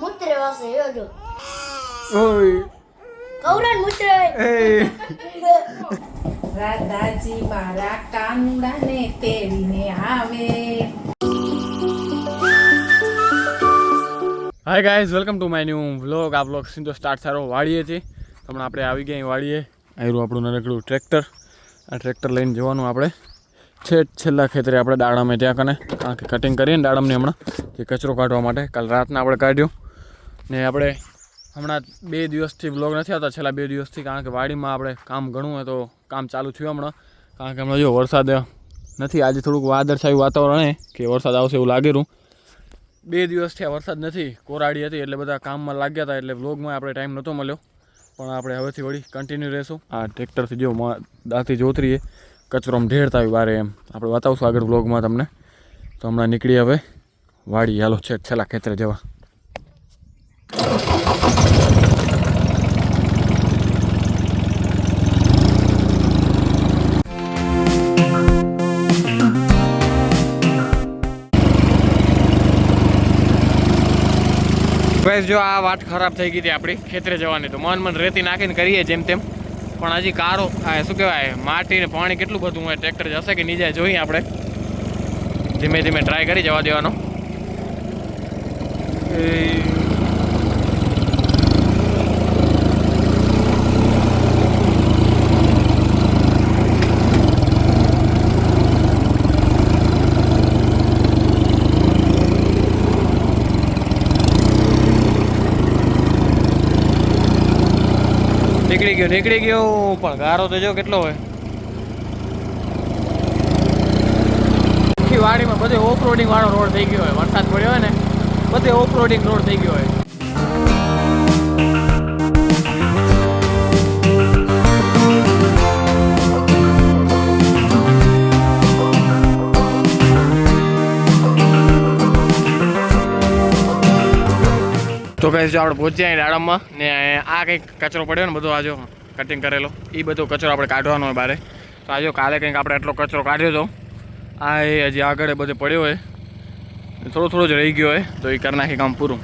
મૂત્ર વાસે યોજો ઓય કૌરન મૂત્ર રાધાજી મારા કાંદાને તેડીને આવે hi guys welcome to my new vlog આ વ્લોગ સીધો સ્ટાર્ટ સારો વાળીએ છીએ. હમણાં આપણે આવી ગયા અહીં વાળીએ. આવ્યું આપણું નરેકડું ટ્રેક્ટર આ ટ્રેક્ટર લઈને જવાનું આપણે. છેક છેલ્લા ખેતરે આપણે દાડમે ત્યાં કને. કારણ કે કટિંગ કરીએ ને દાડમની હમણાં. કે કચરો કાઢવા માટે કાલ રાતના આપણે કાઢ્યો. ને આપણે હમણાં બે દિવસથી વ્લોગ નથી આવતા, છેલ્લા બે દિવસથી, કારણ કે વાડીમાં આપણે કામ ઘણું હોય તો કામ ચાલુ થયું હમણાં. કારણ કે હમણાં જો વરસાદ નથી, આજે થોડુંક વાદળછાયું વાતાવરણ કે વરસાદ આવશે એવું લાગેલું બે દિવસથી આ વરસાદ નથી, કોરાડી હતી એટલે બધા કામમાં લાગ્યા હતા, એટલે વ્લોગમાં આપણે ટાઈમ નહોતો મળ્યો. પણ આપણે હવેથી વળી કન્ટિન્યુ રહેશું. આ ટ્રેક્ટરથી જો દાંતી જોતરીએ કચરો ઢેરતા આવી બારે એમ. આપણે બતાવશું આગળ વ્લોગમાં તમને. તો હમણાં નીકળી હવે. વાડી હાલો છે છેલ્લા ખેતરે જવા. બસ જો આ વાત ખરાબ થઈ ગઈ હતી આપણી ખેતરે જવાની તો મન મન રેતી નાખીને કરીએ જેમ તેમ. પણ હજી કારો, આ શું કહેવાય, માટી ને પાણી કેટલું બધું હોય, ટ્રેક્ટર જશે કે નહીં જાય જોઈએ આપણે. ધીમે ધીમે ટ્રાય કરી જવા દેવાનો. નીકળી ગયો નીકળી ગયો. પણ ગારો તો જો કેટલો હોય. આખી વાડીમાં બધે ઓફ રોડિંગ વાળો રોડ થઈ ગયો હોય. વરસાદ પડ્યો હોય ને, બધે ઓફ રોડિંગ રોડ થઈ ગયો હોય. તો કહે છે આપણે પહોંચ્યા અહીં રાડામાં ને આ કંઈક કચરો પડ્યો ને બધો આજો કટિંગ કરેલો. એ બધો કચરો આપણે કાઢવાનો હોય બારે. તો આજો કાલે કંઈક આપણે એટલો કચરો કાઢ્યો હતો આ એ હજી આગળ બધે પડ્યો હોય. થોડો થોડો જ રહી ગયો હોય, તો એ કરી નાખી કામ પૂરું.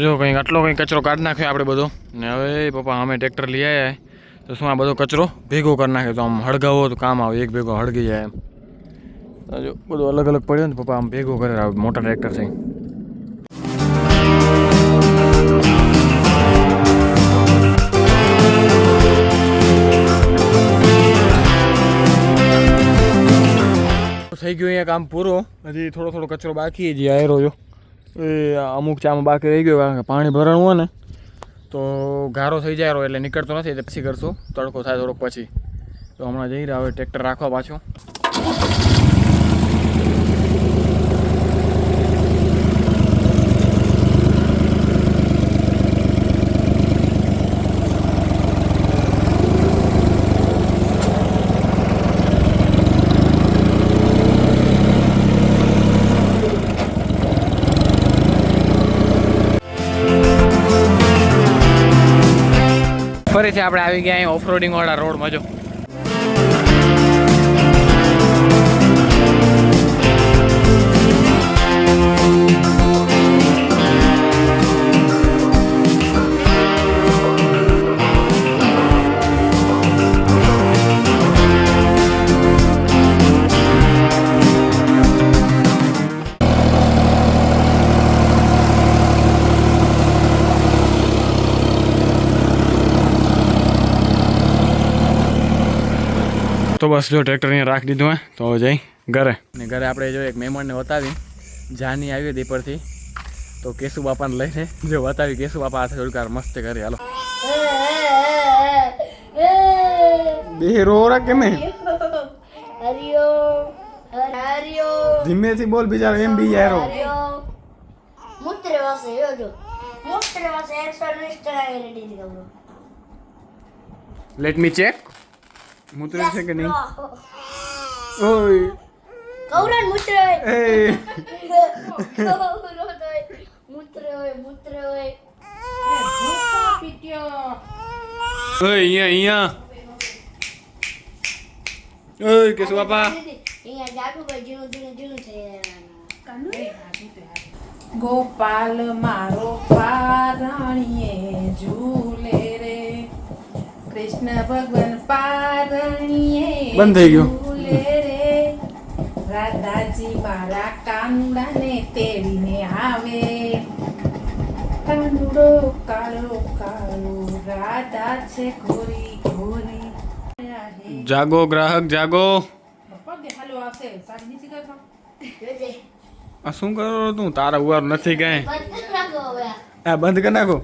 જો કંઈક આટલો કંઈક કચરો કાઢી નાખ્યો આપણે બધો. ને હવે પપ્પા અમે ટ્રેક્ટર લઈ આવ્યા તો શું આ બધો કચરો ભેગો કરી નાખ્યો? તો આમ હળગાવો તો કામ આવે, એક ભેગો હળગી જાય એમ. જો બધું અલગ અલગ પડ્યો ને પપ્પા આમ ભેગો કરે મોટા ટ્રેક્ટર થઈ થઈ ગયો અહીંયા કામ પૂરો. હજી થોડો થોડો કચરો બાકી છે આયરો જો. એ અમુક ચામાં બાકી રહી ગયો, કારણ કે પાણી ભરાણું હોય ને, તો ગારો થઈ જાય એટલે નીકળતો નથી, એટલે પછી કરશું તડકો થાય થોડોક પછી. તો હમણાં જઈ રહ્યા હવે ટ્રેક્ટર રાખવા પાછું. ફરીથી આપણે આવી ગયા અહીં ઓફરોડિંગ વાળા રોડમાં જો. તો બસ જો ટ્રેક્ટર અહીંયા રાખી દીધું હે તો જઈ ઘરે. ને ઘરે આપણે જો એક મહેમાનને બતાવી જાની આવી હતી પરથી તો કેશુ બાપાને લઈને જો બતાવી કેશુ બાપા હાથે થોડીક વાર મસ્ત કરી હાલો. બે રોરા કેમે? હરિયો હરિયો ધીમેથી બોલ બીજા એમ બી યારો. મૂત્ર વાસે યોજો મૂત્ર વાસે એકસો વીસ ટકા રેડી દીધો લેટ મી ચેક મૂતરે છે કે નહીં? ઓય. કૌરન મૂત્ર હોય. એ. મૂત્ર હોય મૂત્ર હોય. એ ભૂકો પીટ્યો. ઓય અહીંયા અહીંયા. ઓય કેશુ બાપા. અહીંયા જાદુભાઈ ઝીણું ઝીણું ઝીણું થઈ ગોપાલ મારો પારણીએ ઝૂલે કૃષ્ણ ભગવાન પારણીએ બંધ થઈ ગયું. રાધાજી મારા કાનુડાને તેડીને આવે. કાનુડો કાળો કાળો રાધા છે ઘોરી ઘોરી. જાગો ગ્રાહક જાગો. હાલો આવશે? સારી નીચી કરતો આ શું કરો તું? તારા ઉવાર નથી કાંઈ. આ બંધ કરી નાખો.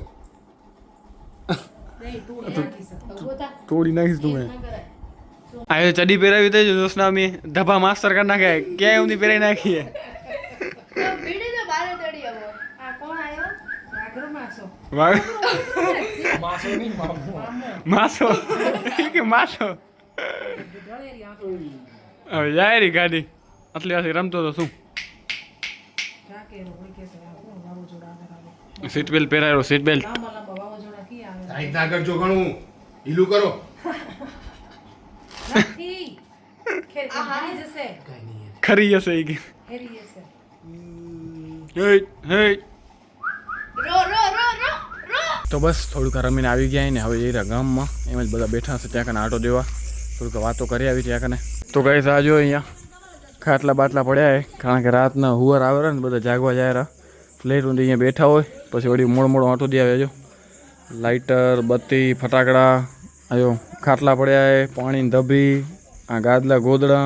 તોડી નાખીશ તું મેં. આ એ ચડી પહેરાવી તો દોસ્તના અમે. ધબા માસ્તર કરી નાખે. ક્યાંય એમની પહેરાવી નાખીએ. માસો. વાહ મામો માસો કે માસો. હવે જાય રી ગાડી. આટલી વાસી રમતો તો શું? સીટ બેલ્ટ પહેરાયો સીટ બેલ્ટ ના કરજો ઘણું ઢીલું કરો. ખેર જશે. એ કે હે હે. રો રો રો રો રો. તો બસ થોડુંક રમીને આવી ગયા ને હવે જઈ રહ્યા ગામમાં. એમ જ બધા બેઠા છે ત્યાં કને આટો દેવા. થોડુંક વાતો કરી આવી ત્યાં કને. તો કઈ સાજો અહીંયા. ખાટલા બાટલા પડ્યા હે કારણ કે રાતના હુવર આવે ને બધા જાગવા જાય રહ્યા. લેટ ઊંધી અહીંયા બેઠા હોય પછી વળી મોડ મોડો આટો દે આવે જો લાઇટર બત્તી ફટાકડા આયો ખાટલા પડ્યા એ પાણીની ધબી આ ગાદલા ગોદડા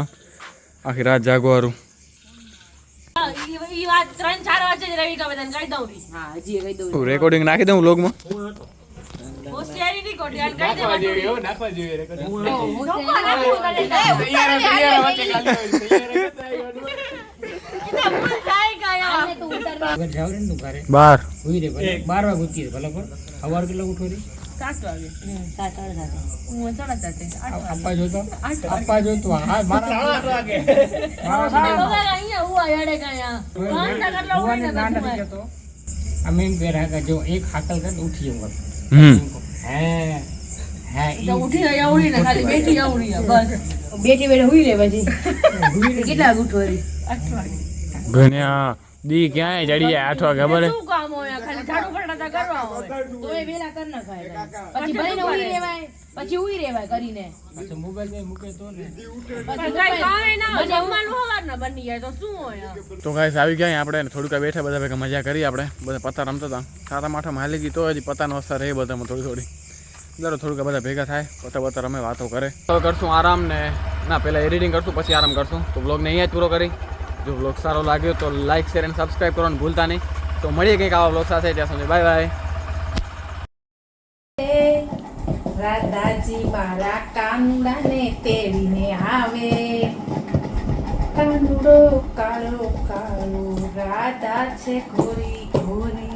આખી રાત જાગવારું રેકોર્ડિંગ નાખી દઉં ગયા બાર. બાર. વાગે ભલે સવાર કેટલા ઉઠો રી સાત વાગે હું સાડા સાતે. આપવા જોતો? આપવા જોતો? હા મારા વાગે. અહીંયા હું આડે ગયા પાંચ ના કેટલા ભગવાનને ઉડીને ના બેઠું નથી જતો. અમે એમ પહેરા કે જો એક હાકલ કરે ઉઠી જવું હે હે તો ઉઠી ગયા ઉડીને ખાલી બેઠી ગયા ઉડી બસ. બેઠી બેઠી હુઈ રે પછી. કેટલા ઉઠો આઠ વાગે. ઘણ્યા દી ક્યાંય ચડી જાય આઠ વાગે ખબર શું કામ હોય ખાલી ઝાડુ ફટાતા કરવા હોય. તોય વેલા કર નખાય પછી ભાઈને ઉઈ રેવાય પછી ઉઈ રેવાય કરીને. પછી મોબાઈલ મે મૂકે તો ને. પણ કઈ કામે ના હોય જમવાનું સવારના બની જાય તો શું હોય તો ગાઈસ આવી ગયા આપણે થોડુંક બેઠા બધા ભેગા મજા કરી આપણે. બધા પત્તા રમતા હતા. સાતા માઠા હાલી ગઈ તો હજી પત્તાનો અસર રહે બધામાં થોડી થોડી. દર થોડુંક બધા ભેગા થાય પત્તા પત્તા રમે વાતો કરે. તો કરશું આરામ ને ના પહેલાં એડિટિંગ કરશું પછી આરામ કરશું. તો બ્લોગને અહીંયા જ પૂરો કરી. જો બ્લોગ સારો લાગ્યો તો લાઇક શેર અને સબસ્ક્રાઈબ કરવાનું ભૂલતા નહીં. તો મળીએ કંઈક આવા બ્લોગ સાથે. ત્યાં સુધી બાય બાય રાધાજી મારા કાનુડાને તેડીને આવે. કાનુડો કાળો કાળો રાધા છે ઘોરી ઘોરી.